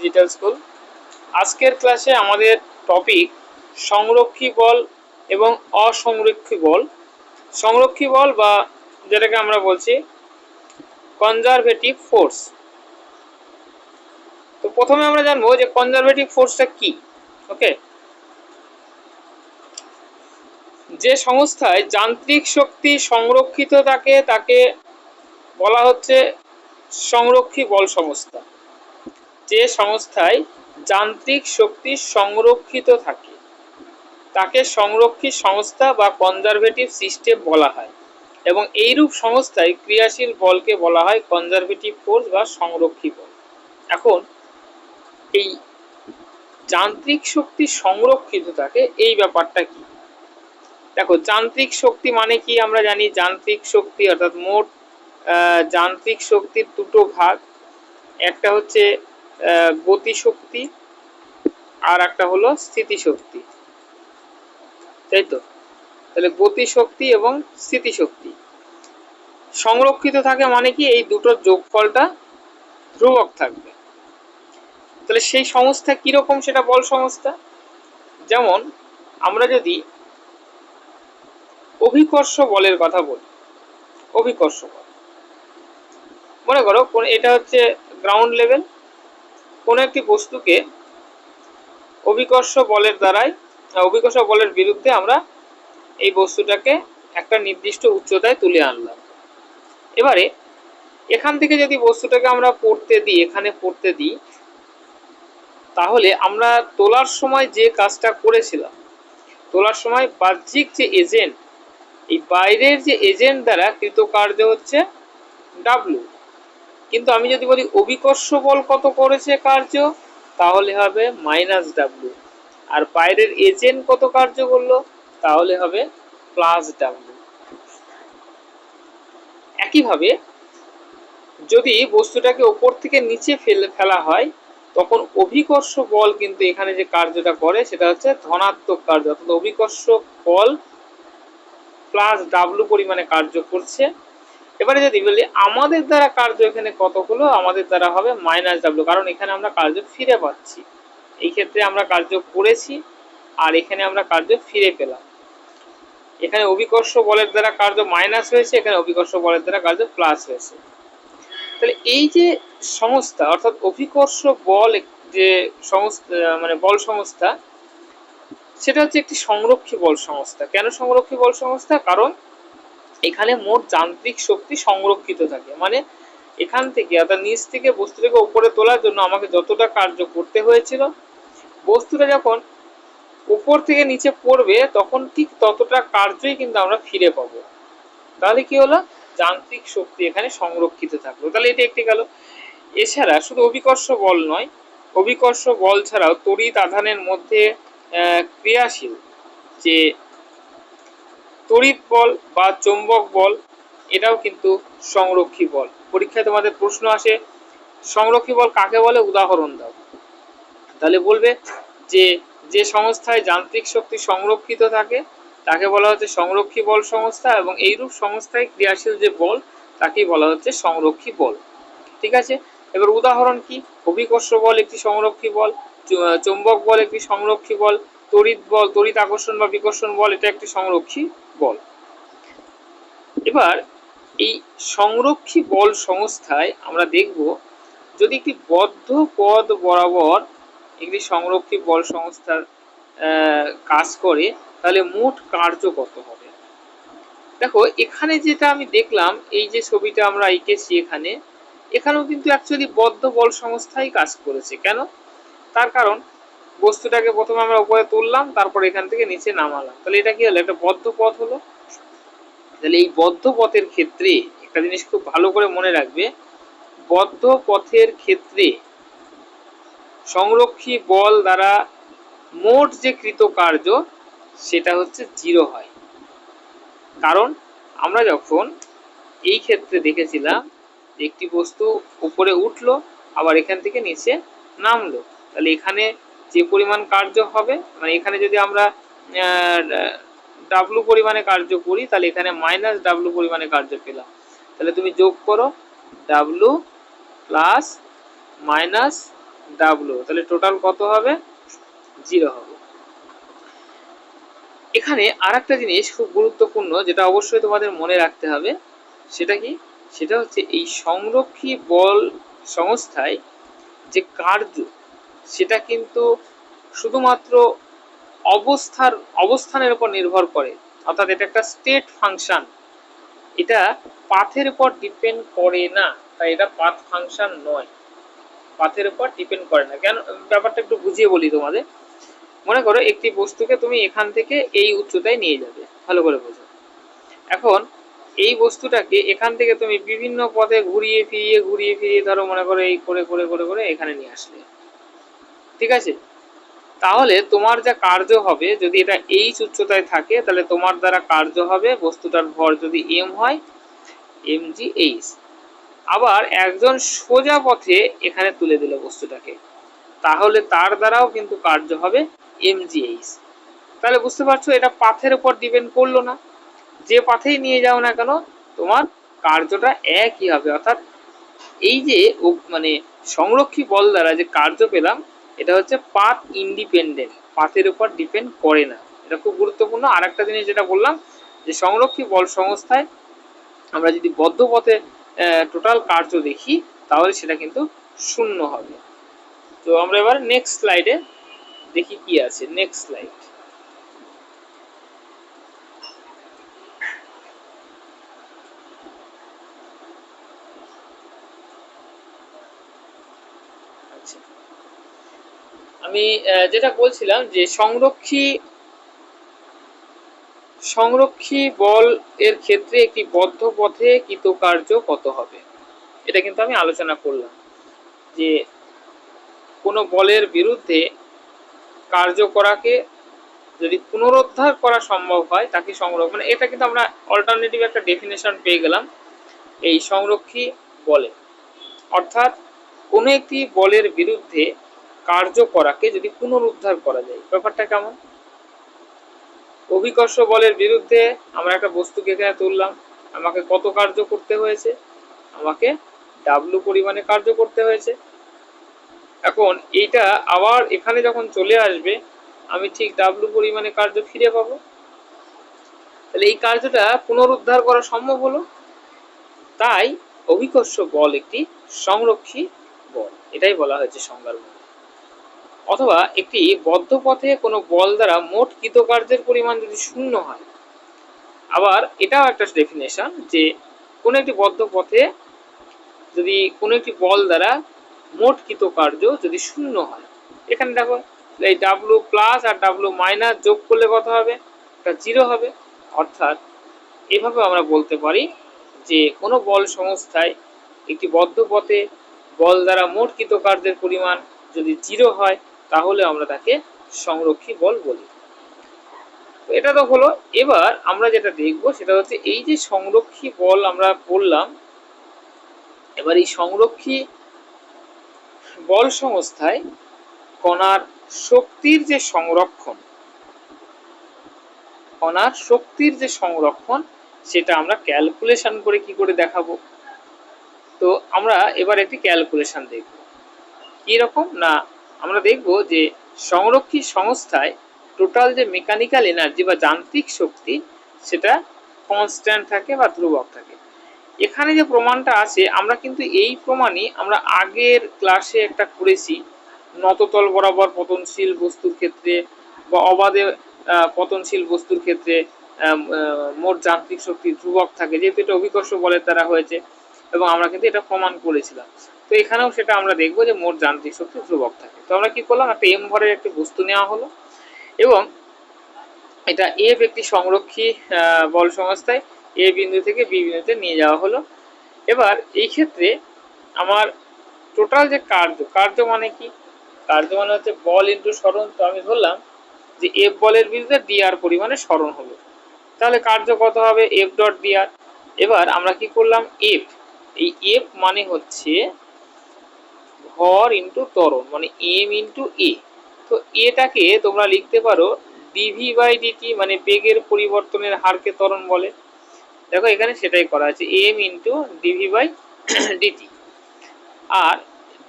Digital school আজকের ক্লাসে আমাদের টপিক সংরক্ষী বল এবং অসংরক্ষী বল। সংরক্ষী বল বা যেটাকে আমরা বলছি কনজারভেটিভ ফোর্স তো প্রথমে আমরা জানব যে কনজারভেটিভ ফোর্সটা কি? ওকে যে সংস্থায় যান্ত্রিক শক্তি সংরক্ষিত থাকে, তাকে বলা হচ্ছে সংরক্ষী বল সংস্থা। যে সংস্থায় যান্ত্রিক শক্তি সংরক্ষিত থাকে, তাকে সংরক্ষিত সংস্থা বা কনজারভেটিভ সিস্টেম বলা হয় এবং এইরূপ সংস্থায় ক্রিয়াশীল বলকে বলা হয় কনজারভেটিভ ফোর্স বা সংরক্ষী বল। এখন এই যান্ত্রিক শক্তি সংরক্ষিত থাকে এই ব্যাপারটা কি? দেখো, যান্ত্রিক শক্তি মানে কি আমরা জানি? যান্ত্রিক শক্তি অর্থাৎ মোট যান্ত্রিক শক্তির দুটো ভাগ। একটা হচ্ছে গতিশক্তি আর একটা হলো স্থিতিশক্তি। তাই তো? তাহলে গতিশক্তি এবং স্থিতিশক্তি। সংরক্ষিত থাকে মানে কি এই দুটোর যোগফলটা ধ্রুবক থাকবে। তাহলে সেই সংস্থা কীরকম সেটা বল সংস্থা? যেমন আমরা যদি অভিকর্ষ বলের কথা বলি, অভিকর্ষ বল। মনে করো এটা হচ্ছে গ্রাউন্ড লেভেল কোন একটি বস্তুকে অভিকর্ষ বলের দ্বারাই অভিকর্ষ বলের বিরুদ্ধে আমরা এই বস্তুটাকে একটা নির্দিষ্ট উচ্চতায় তুলে আনলাম। এবারে এখান থেকে যদি বস্তুটাকে আমরা পড়তে দিই, এখানে পড়তে দিই, তাহলে আমরা তোলার সময় যে কাজটা করেছিলাম, তোলার সময় বাহ্যিক যে এজেন্ট এই বাইরের যে এজেন্ট দ্বারা কৃতকার্য হচ্ছে ডাব্লু কিন্তু আমি যদি বলি অভিকর্ষ বল কত করেছে কার্য, তাহলে হবে মাইনাস ডাব্লু আর বাইরের এজেন্ট কত কার্য করল, তাহলে হবে প্লাস ডাব্লু একইভাবে যদি বস্তুটাকে ওপর থেকে নিচে ফেলে, ফেলা হয়, তখন অভিকর্ষ বল কিন্তু এখানে যে কার্যটা করে, সেটা হচ্ছে ধনাত্মক কার্য, অর্থাৎ অভিকর্ষ বল প্লাস ডাব্লু পরিমাণে কার্য করছে। এবারে যদি বলি, আমাদের দ্বারা কার্য এখানে কত হলো আমাদের দ্বারা হবে মাইনাস ডাব্লু কারণ এখানে আমরা কার্য ফিরে পাচ্ছি। এই ক্ষেত্রে আমরা কার্য করেছি, আর এখানে আমরা কার্য ফিরে পেলাম। এখানে অভিকর্ষ বলের দ্বারা কার্য মাইনাস হয়েছে, এখানে অভিকর্ষ বলের দ্বারা কার্য প্লাস হয়েছে। তাহলে এই যে সংস্থা, অর্থাৎ অভিকর্ষ বল যে সংস্থা মানে বল সংস্থা, সেটা হচ্ছে একটি সংরক্ষী বল সংস্থা। কেন সংরক্ষী বল সংস্থা? কারণ এখানে মোট যান্ত্রিক শক্তি সংরক্ষিত থাকে। মানে এখান থেকে, অর্থাৎ নিচ থেকে বস্তুটাকে উপরে তোলার জন্য আমাকে যতটা কার্য করতে হয়েছিল, বস্তুটা যখন উপর থেকে নিচে পড়বে, তখন ঠিক ততটা কার্যই কিন্তু আমরা ফিরে পাবো। তাহলে কি হলো? যান্ত্রিক শক্তি এখানে সংরক্ষিত থাকল। তাহলে এটা একটি গেল। এছাড়া শুধু অভিকর্ষ বল নয়, অভিকর্ষ বল ছাড়াও তড়িৎ আধানের মধ্যে ক্রিয়াশীল যে তড়িৎ বল বা চৌম্বক বল, এটাও কিন্তু সংরক্ষী বল। পরীক্ষায় তোমাদের প্রশ্ন আসে, সংরক্ষী বল কাকে বলে? উদাহরণ দাও। তাহলে বলবে যে যে সংস্থায় যান্ত্রিক শক্তি সংরক্ষিত থাকে, তাকে বলা হচ্ছে সংরক্ষী বল সংস্থা এবং এইরূপ সংস্থায় ক্রিয়াশীল যে বল, তাকেই বলা হচ্ছে সংরক্ষী বল। ঠিক আছে? এবার উদাহরণ কি? অভিকর্ষ বল একটি সংরক্ষী বল চৌম্বক বল একটি সংরক্ষী বল, তড়িৎ বল, তড়িৎ আকর্ষণ বা বিকর্ষণ বল, এটা একটি সংরক্ষী বল। এবার এই সংরক্ষী বল সংস্থায় আমরা দেখব যদি একটি বদ্ধ পদ বরাবর একটি সংরক্ষী বল সংস্থার কাজ করে, তাহলে মোট কার্য কত হবে? দেখো, এখানে যেটা আমি দেখলাম, এই যে ছবিটা আমরা এঁকেছি এখানে, এখানেও কিন্তু অ্যাকচুয়ালি বদ্ধ বল সংস্থাই কাজ করেছে। কেন? তার কারণ বস্তুটাকে প্রথমে আমরা উপরে তুললাম, তারপর এখান থেকে নিচে নামালাম। তাহলে এটা কি হলো? একটা বদ্ধ পথ হলো। তাহলে এই বদ্ধ পথের ক্ষেত্রে একটা জিনিস খুব ভালো করে মনে রাখবে, বদ্ধ পথের ক্ষেত্রে সংরক্ষী বল দ্বারা মোট যে কৃত কার্য সেটা হচ্ছে জিরো হয়। কারণ আমরা যখন এই ক্ষেত্রে দেখেছিলাম, একটি বস্তু উপরে উঠল, আবার এখান থেকে নিচে নামলো। তাহলে এখানে যে পরিমাণ কার্য হবে মানে এখানে যদি আমরা ডাব্লু পরিমাণে কার্য করি, তাহলে এখানে মাইনাস ডাব্লু পরিমাণে কার্য পেলাম। তাহলে তুমি যোগ করো ডাব্লু প্লাস মাইনাস ডাব্লু তাহলে টোটাল কত হবে? জিরো হবে। এখানে আর একটা জিনিস খুব গুরুত্বপূর্ণ, যেটা অবশ্যই তোমাদের মনে রাখতে হবে, সেটা কি? সেটা হচ্ছে এই সংরক্ষী বল সংস্থায় যে কার্য সেটা কিন্তু শুধুমাত্র অবস্থার, অবস্থানের উপর নির্ভর করে। অর্থাৎ এটা একটা স্টেট ফাংশন এটা পাথের উপর ডিপেন্ড করে না, তাই এটা পাথ ফাংশন নয়। পাথের উপর ডিপেন্ড করে না। কেন? ব্যাপারটা একটু বুঝিয়ে বলি তোমাদের। মনে করো একটি বস্তুকে তুমি এখান থেকে এই উচ্চতায় নিয়ে যাবে। ভালো করে বোঝো। এখন এই বস্তুটাকে এখান থেকে তুমি বিভিন্ন পথে ঘুরিয়ে ফিরিয়ে ঘুরিয়ে ফিরিয়ে ধরো মনে করো এই করে করে করে করে এখানে নিয়ে আসলে। ঠিক আছে? তাহলে তোমার যা কার্য হবে, যদি এটা এইচ উচ্চতায় থাকে, তাহলে তোমার দ্বারা কার্য হবে, বস্তুটার ভর যদি এম হয় এম জি এইচ আবার একজন সোজা পথে এখানে তুলে দিল বস্তুটাকে। তাহলে তার দ্বারাও কিন্তু কার্য হবে এম জি এইচ তাহলে বুঝতে পারছ, এটা পাথের উপর ডিপেন্ড করল না। যে পাথেই নিয়ে যাও না কেন, তোমার কার্যটা একই হবে। অর্থাৎ এই যে মানে সংরক্ষী বল দ্বারা যে কার্য পেলাম এটা হচ্ছে পাথ ইন্ডিপেন্ডেন্ট, পাথের উপর ডিপেন্ড করে না। এটা খুব গুরুত্বপূর্ণ। আর একটা জিনিস যেটা বললাম, যে সংরক্ষী বল সংস্থায় আমরা যদি বদ্ধ পথে টোটাল কার্য দেখি, তাহলে সেটা কিন্তু শূন্য হবে। তো আমরা এবার নেক্সট স্লাইডে দেখি কি আছে। নেক্সট স্লাইড আমি যেটা বলছিলাম যে সংরক্ষী সংরক্ষী বল এর ক্ষেত্রে একটি বদ্ধ পথে কৃতকার্য কত হবে? এটা কিন্তু আমি আলোচনা করলাম। যে কোনো বলের বিরুদ্ধে কার্য করাকে যদি পুনরুদ্ধার করা সম্ভব হয়, তাকে সংরক্ষণ মানে এটা কিন্তু আমরা অল্টারনেটিভ একটা ডেফিনেশন পেয়ে গেলাম এই সংরক্ষী বলে। অর্থাৎ কোনো একটি বলের বিরুদ্ধে কার্য করাকে যদি পুনরুদ্ধার করা যায়। ব্যাপারটা কেমন? অভিকর্ষ বলের বিরুদ্ধে আমরা একটা বস্তুকে এখানে তুললাম। আমাকে কত কার্য করতে হয়েছে? আমাকে ডাব্লু পরিমাণে কার্য করতে হয়েছে। এখন এইটা আবার এখানে যখন চলে আসবে, আমি ঠিক ডাব্লু পরিমাণে কার্য ফিরে পাবো। তাহলে এই কার্যটা পুনরুদ্ধার করা সম্ভব হলো? তাই অভিকর্ষ বল একটি সংরক্ষী বল। এটাই বলা হয়েছে সংজ্ঞার মধ্যে। অথবা একটি বদ্ধ পথে কোনো বল দ্বারা মোট কৃতকার্যের পরিমাণ যদি শূন্য হয়। আবার এটাও একটা ডেফিনেশন যে কোনো একটি বদ্ধ পথে যদি কোনো একটি বল দ্বারা মোট কৃতকার্য যদি শূন্য হয়। এখানে দেখো, এই ডাব্লু প্লাস আর ডাব্লু মাইনাস যোগ করলে কত হবে? এটা জিরো হবে। অর্থাৎ এভাবে আমরা বলতে পারি যে কোনো বল সংস্থায় একটি বদ্ধ পথে বল দ্বারা মোট কৃতকার্যের পরিমাণ যদি জিরো হয় তাহলে আমরা তাকে সংরক্ষী বল বলি। এটা তো হলো, এবার আমরা যেটা দেখব সেটা হচ্ছে এই যে সংরক্ষী বল আমরা বললাম, এবার এই সংরক্ষী বল সংস্থায় কণার শক্তির যে সংরক্ষণ, কণার শক্তির যে সংরক্ষণ, সেটা আমরা ক্যালকুলেশন করে কি করে দেখাবো? তো আমরা এবার একটি ক্যালকুলেশন দেখব। রকম? না আমরা দেখব যে সংরক্ষী সংস্থায় টোটাল যে মেকানিক্যাল এনার্জি বা যান্ত্রিক শক্তি, সেটা কনস্ট্যান্ট থাকে বা ধ্রুবক থাকে। এখানে যে প্রমাণটা আছে, আমরা কিন্তু এই প্রমাণই আমরা আগের ক্লাসে একটা করেছি। নততল বরাবর পতনশীল বস্তুর ক্ষেত্রে বা অবাধে পতনশীল বস্তুর ক্ষেত্রে মোট যান্ত্রিক শক্তি ধ্রুবক থাকে, যেহেতু এটা অভিকর্ষ বলের দ্বারা হয়েছে। এবং আমরা কিন্তু এটা প্রমাণ করেছিলাম। তো এখানেও সেটা আমরা দেখব যে মোট যান্ত্রিক শক্তি ধ্রুবক থাকে। তো আমরা কি করলাম? একটা এম ভরের একটি বস্তু নেওয়া হলো এবং এটা এফ একটি সংরক্ষী বল সংস্থায় এ বিন্দু থেকে বি বিন্দুতে নিয়ে যাওয়া হলো। এবার এই ক্ষেত্রে আমার টোটাল যে কার্য কার্য মানে কি? কার্য মানে হচ্ছে বল ইন্টু স্মরণ তো আমি ধরলাম যে এফ বলের বিরুদ্ধে ডিআর পরিমাণে স্মরণ হলো। তাহলে কার্য কত হবে? এফ ডট ডিআর এবার আমরা কি করলাম? এফ এই এফ মানে হচ্ছে ভর ইন্টু ত্বরণ মানে এম ইন্টু এ তো এটাকে তোমরা লিখতে পারো ডিভি বাই ডিটি মানে বেগের পরিবর্তনের হারকে ত্বরণ বলে। দেখো এখানে সেটাই করা আছে M into dv by dt R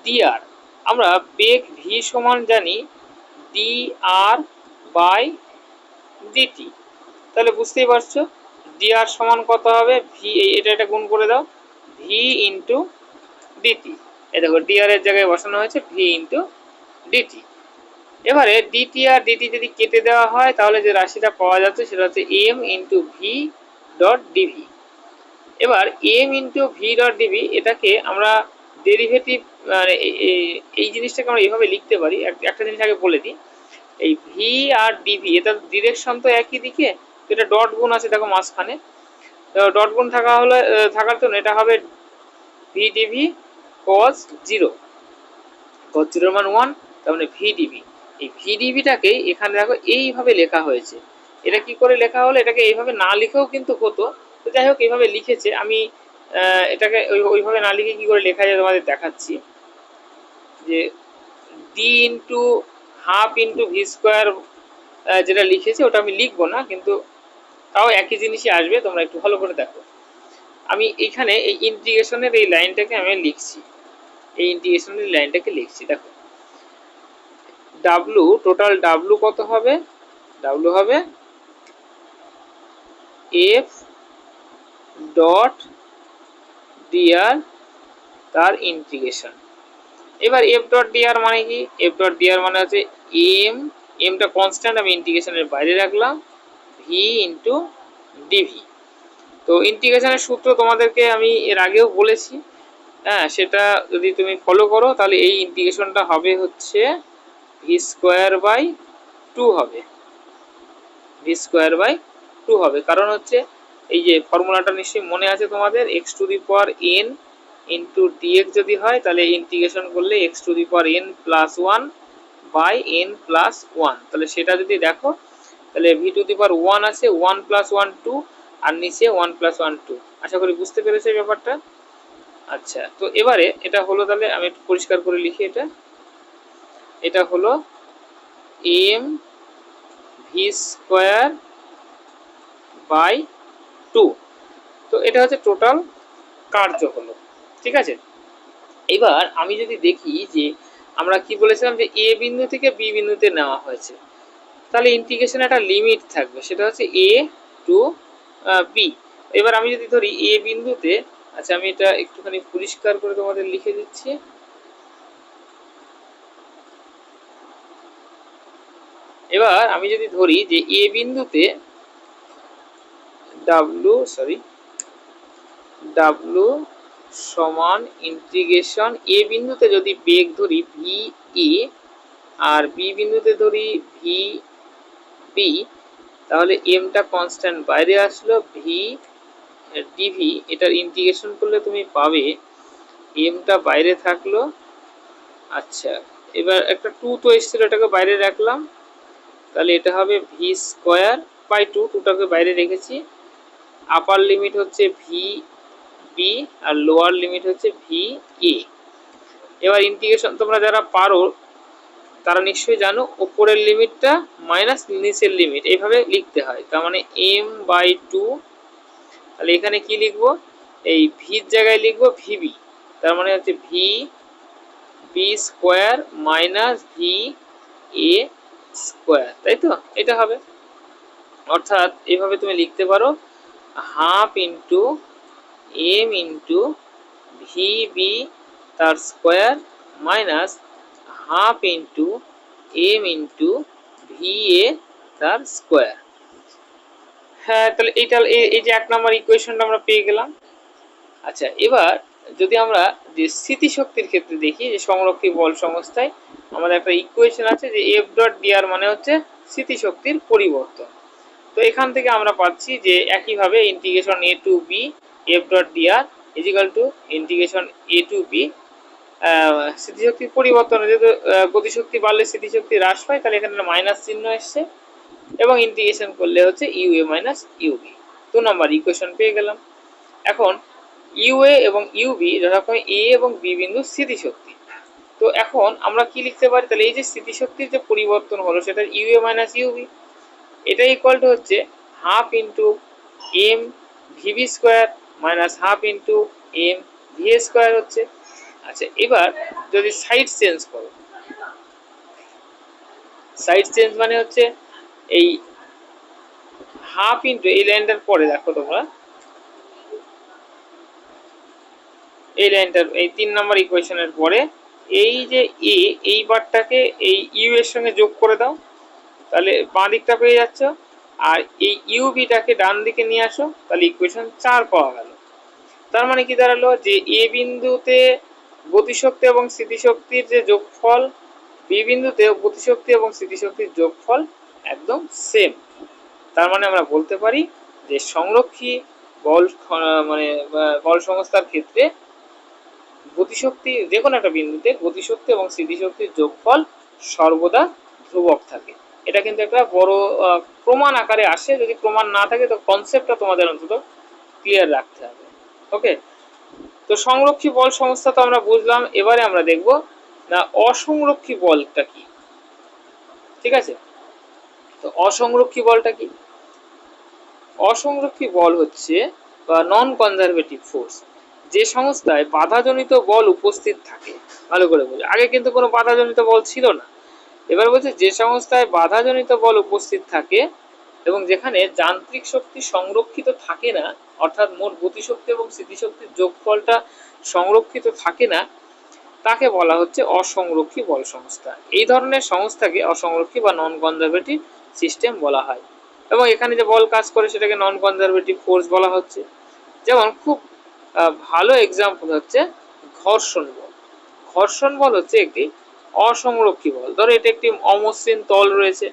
DR আমরা বেগ ভি সমান জানি ডি আর বাই ডিটি তাহলে বুঝতেই পারছ ডি আর সমান কত হবে? ভি এটা এটা গুণ করে দাও। ভি ইন্টু ডিটি এ দেখো ডি আর এর জায়গায় বসানো হয়েছে ভি ইন্টু ডিটি এবারে ডিটি আর ডিটি যদি কেটে দেওয়া হয়, তাহলে যে রাশিটা পাওয়া যাচ্ছে, সেটা হচ্ছে M into V dot dv এবার M into V dot dv এটাকে আমরা ডেরিভেটিভ মানে এই জিনিসটাকে আমরা এইভাবে লিখতে পারি। একটা জিনিস আগে বলে দিই। এই ভি আর ডিভি এটা ডিরেকশন তো একই দিকে এটা ডট গুণ আছে, দেখো মাঝখানে। ডট গুণ থাকা হলে থাকার জন্য এটা হবে V dv cos zero cos জিরোর মান ওয়ান তার মানে ভি ডিভি এই ভি ডিভিটাকেই এখানে দেখো এইভাবে লেখা হয়েছে। এটা কি করে লেখা হলো? এটাকে এইভাবে না লিখেও কিন্তু হতো। তো যাই হোক, এইভাবে লিখেছে। আমি এটাকে ওইভাবে না লিখে কী করে লেখা যায় তোমাদের দেখাচ্ছি। যে D into half into V square যেটা লিখেছে, ওটা আমি লিখব না, কিন্তু তাও একই জিনিসই আসবে, তোমরা একটু ভালো করে দেখো। আমি এইখানে এই ইন্টিগ্রেশনের এই লাইনটাকে আমি লিখছি। এই ইন্টিগ্রেশনের লাইনটাকে লিখছি, দেখো। ডাব্লু টোটাল ডাব্লু কত হবে? ডাব্লু হবে এফ ডট ডিআর তার ইন্টিগ্রেশন এবার এফ ডট ডিআর মানে কি? এফ ডট ডিআর মানে হচ্ছে এম এমটা কনস্ট্যান্ট আমি ইন্টিগ্রেশনের বাইরে রাখলাম। ভি ইন্টু ডিভি তো ইন্টিগ্রেশনের সূত্র তোমাদেরকে আমি এর আগেও বলেছি। হ্যাঁ সেটা যদি তুমি ফলো করো, তাহলে এই ইন্টিগ্রেশনটা হবে হচ্ছে ভি স্কোয়ার বাই টু হবে। ভি স্কোয়ার বাই টু হবে। কারণ হচ্ছে এই যে ফর্মুলাটা নিশ্চয়ই মনে আছে তোমাদের X to the power N into dx যদি হয়, তাহলে ইন্টিগ্রেশন করলে X to the power N plus one by N plus one তাহলে সেটা যদি দেখো তাহলে V to the power one আছে ওয়ান প্লাস ওয়ান টু আর নিচে ওয়ান প্লাস ওয়ান টু আশা করি বুঝতে পেরেছে ব্যাপারটা? আচ্ছা তো এবারে এটা হলো তাহলে আমি একটু পরিষ্কার করে লিখি এটা। এটা হলো M V square by two তো এটা হচ্ছে টোটাল কার্য হলো ঠিক আছে? এবার আমি যদি দেখি যে আমরা কি বলেছিলাম যে এ বিন্দু থেকে বি বিন্দুতে নেওয়া হয়েছে। তাহলে ইন্টিগ্রেশন একটা লিমিট থাকবে, সেটা হচ্ছে এ টু বি এবার আমি যদি ধরি এ বিন্দুতে আচ্ছা আমি এটা একটুখানি পরিষ্কার করে তোমাদের লিখে দিচ্ছি। এবার আমি যদি ধরি যে এ বিন্দুতে ডাব্লু সরি ডাব্লু সমান ইন্টিগ্রেশন এ বিন্দুতে যদি বেগ ধরি ভি এ আর বি বিন্দুতে ধরি ভি বি তাহলে এমটা কনস্ট্যান্ট বাইরে আসলো ভি ডিভি এটার ইন্টিগ্রেশন করলে তুমি পাবে এমটা বাইরে থাকল আচ্ছা এবার একটা টু তো এসেছিল, এটাকে বাইরে রাখলাম, তাহলে এটা হবে ভি স্কোয়ার বাই টু টুটাকে বাইরে রেখেছি আপার লিমিট হচ্ছে ভি বি আর লোয়ার লিমিট হচ্ছে ভি এ এবার ইন্টিগ্রেশন তোমরা যারা পারো তারা নিশ্চয়ই জানো ওপরের লিমিটটা মাইনাস নিচের লিমিট এইভাবে লিখতে হয়। তার মানে এম বাই টু তাহলে এখানে কি লিখব? এই ভির জায়গায় লিখব ভিবি তার মানে হচ্ছে V B square minus V A square তাই তো? এটা হবে। অর্থাৎ এভাবে তুমি লিখতে পারো half into M into V B তার square minus half into M into V A তার স্কোয়ার হ্যাঁ তাহলে এইটা এই যে এক নম্বর ইকুয়েশনটা আমরা পেয়ে গেলাম। আচ্ছা এবার যদি আমরা যে স্মৃতিশক্তির ক্ষেত্রে দেখি, যে সংরক্ষী বল সংস্থায় আমাদের একটা ইকুয়েশন আছে যে এফ ডট ডিআর মানে হচ্ছে স্মৃতিশক্তির পরিবর্তন। তো এখান থেকে আমরা পাচ্ছি যে একইভাবে integration A to B F dot dr is equal to integration A to B স্মৃতিশক্তির পরিবর্তন, যেহেতু গতিশক্তি বাড়লে স্মৃতিশক্তি হ্রাস পায়, তাহলে এখানে মাইনাস চিহ্ন এসছে এবং ইন্টিগ্রেশন করলে হচ্ছে ইউ এ মাইনাস ইউবি দু নম্বর ইকুয়েশন পেয়ে গেলাম। এখন ইউএ এবং ইউবি যথাক্রমে এ এবং বি বিন্দু স্মৃতিশক্তি তো এখন আমরা কি লিখতে পারি? তাহলে এই যে স্মৃতিশক্তির যে পরিবর্তন হলো, সেটা ইউএ মাইনাস ইউবি এটা ইকুয়াল টু হচ্ছে half into M VB square minus half into M V square হচ্ছে আচ্ছা এবার যদি সাইড চেঞ্জ করো। সাইড চেঞ্জ মানে হচ্ছে এই হাফ ইন্টু এই লাইনটার পরে দেখো তোমরা। এই লাইনটার, এই তিন নম্বর ইকুয়েশনের পরে এই যে এ এই বারটাকে এই ইউ এর সঙ্গে যোগ করে দাও। তাহলে বাঁ দিকটা পেয়ে যাচ্ছ। আর এই ইউ ইউবিটাকে ডান দিকে নিয়ে আসো, তাহলে ইকুয়েশন চার পাওয়া গেল। তার মানে কি দাঁড়াল যে এ বিন্দুতে গতিশক্তি এবং স্থিতিশক্তির যে যোগফল বি বিন্দুতে গতিশক্তি এবং স্থিতিশক্তির যোগফল একদম সেম তার মানে আমরা বলতে পারি যে সংরক্ষী বল মানে বল সংস্থার ক্ষেত্রে গতিশক্তি, যে কোনো একটা বিন্দুতে গতিশক্তি এবং স্থিতিশক্তির যোগফল সর্বদা ধ্রুবক থাকে। এটা কিন্তু একটা বড় প্রমাণ আকারে আসে। যদি প্রমাণ না থাকে, তো কনসেপ্টটা তোমাদের অন্তত ক্লিয়ার রাখতে হবে। ওকে তো সংরক্ষী বল সংস্থা তো আমরা বুঝলাম, এবারে আমরা দেখব না অসংরক্ষী বলটা কি। ঠিক আছে? তো অসংরক্ষী বলটা কি? অসংরক্ষী বল হচ্ছে বা নন কনজারভেটিভ ফোর্স যে সংস্থায় বাধাজনিত বল উপস্থিত থাকে। ভালো করে বোঝো। আগে কিন্তু কোনো বাধাজনিত বল ছিল না। এবার বলছে যে সংস্থায় বাধাজনিত বল উপস্থিত থাকে এবং যেখানে যান্ত্রিক শক্তি সংরক্ষিত থাকে না, অর্থাৎ মোট গতিশক্তি এবং স্থিতিশক্তির যোগফলটা সংরক্ষিত থাকে না, তাকে বলা হচ্ছে অসংরক্ষী বল সংস্থা। এই ধরনের সংস্থাকে অসংরক্ষী বা নন কনজারভেটিভ সিস্টেম বলা হয়। এবং এখানে যে বল কাজ করে সেটাকে নন কনজারভেটিভ ফোর্স বলা হচ্ছে। যেমন খুব ভালো এক্সাম্পল হচ্ছে ঘর্ষণ বল। ঘর্ষণ বল হচ্ছে একটি অসংরক্ষী বল। ধরো এটা একটি অমসৃণ তল রয়েছে।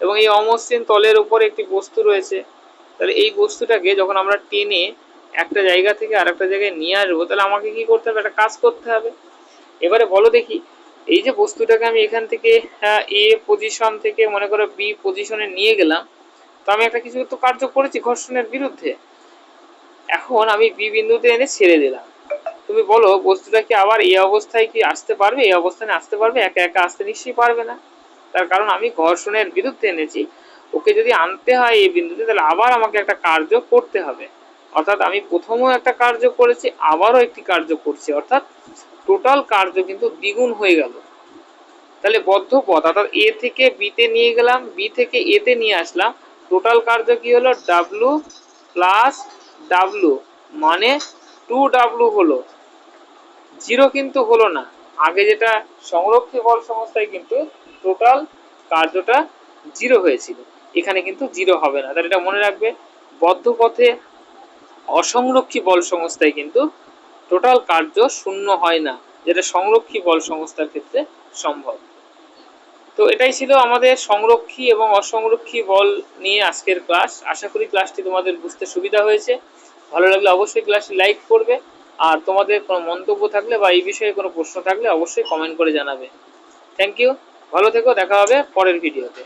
এবং এই অমসৃণ তলের উপর একটি বস্তু রয়েছে। তাহলে এই বস্তুটাকে যখন আমরা টেনে একটা জায়গা থেকে আরেকটা জায়গায় নিয়ে আসব, তাহলে আমাকে কি করতে হবে? একটা কাজ করতে হবে। এবারে বলো দেখি, এই যে বস্তুটাকে আমি এখান থেকে এ পজিশন থেকে মনে করো বি পজিশনে নিয়ে গেলাম, তো আমি একটা কিছু তো কার্য করেছি ঘর্ষণের বিরুদ্ধে। এখন আমি বি বিন্দুতে এনে ছেড়ে দিলাম। তুমি বলো, বস্তুটা কি আবার এই অবস্থায় কি আসতে পারবে? এই অবস্থানে আসতে পারবে? একা একা আসতে নিশ্চয়ই পারবে না। তার কারণ আমি ঘর্ষণের বিরুদ্ধে এনেছি। ওকে যদি আনতে হয় এই বিন্দুতে, তাহলে আবার আমাকে একটা কার্য করতে হবে। অর্থাৎ আমি প্রথমেও একটা কার্য করেছি, আবারও একটি কার্য করছি। অর্থাৎ টোটাল কার্য কিন্তু দ্বিগুণ হয়ে গেল। তাহলে বদ্ধ পথ, অর্থাৎ এ থেকে বিতে নিয়ে গেলাম, বি থেকে এতে নিয়ে আসলাম। টোটাল কার্য কি হলো? ডাব্লু প্লাস ডাব্লু মানে টু ডাব্লু হলো। জিরো কিন্তু হলো না। আগে যেটা সংরক্ষিত বল সংস্থায় কিন্তু টোটাল কার্যটা জিরো হয়েছিল। এখানে কিন্তু জিরো হবে না। তাহলে এটা মনে রাখবে বদ্ধ পথে অসংরক্ষী বল সংস্থায় কিন্তু টোটাল কার্য শূন্য হয় না, যেটা সংরক্ষী বল সংস্থার ক্ষেত্রে সম্ভব। তো এটাই ছিল আমাদের সংরক্ষী এবং অসংরক্ষী বল নিয়ে আজকের ক্লাস। আশা করি ক্লাসটি তোমাদের বুঝতে সুবিধা হয়েছে। ভালো লাগলে অবশ্যই ক্লাসটি লাইক করবে। আর তোমাদের কোনো মন্তব্য থাকলে বা এই বিষয়ে কোনো প্রশ্ন থাকলে অবশ্যই কমেন্ট করে জানাবে। থ্যাংক ইউ ভালো থেকো দেখা হবে পরের ভিডিওতে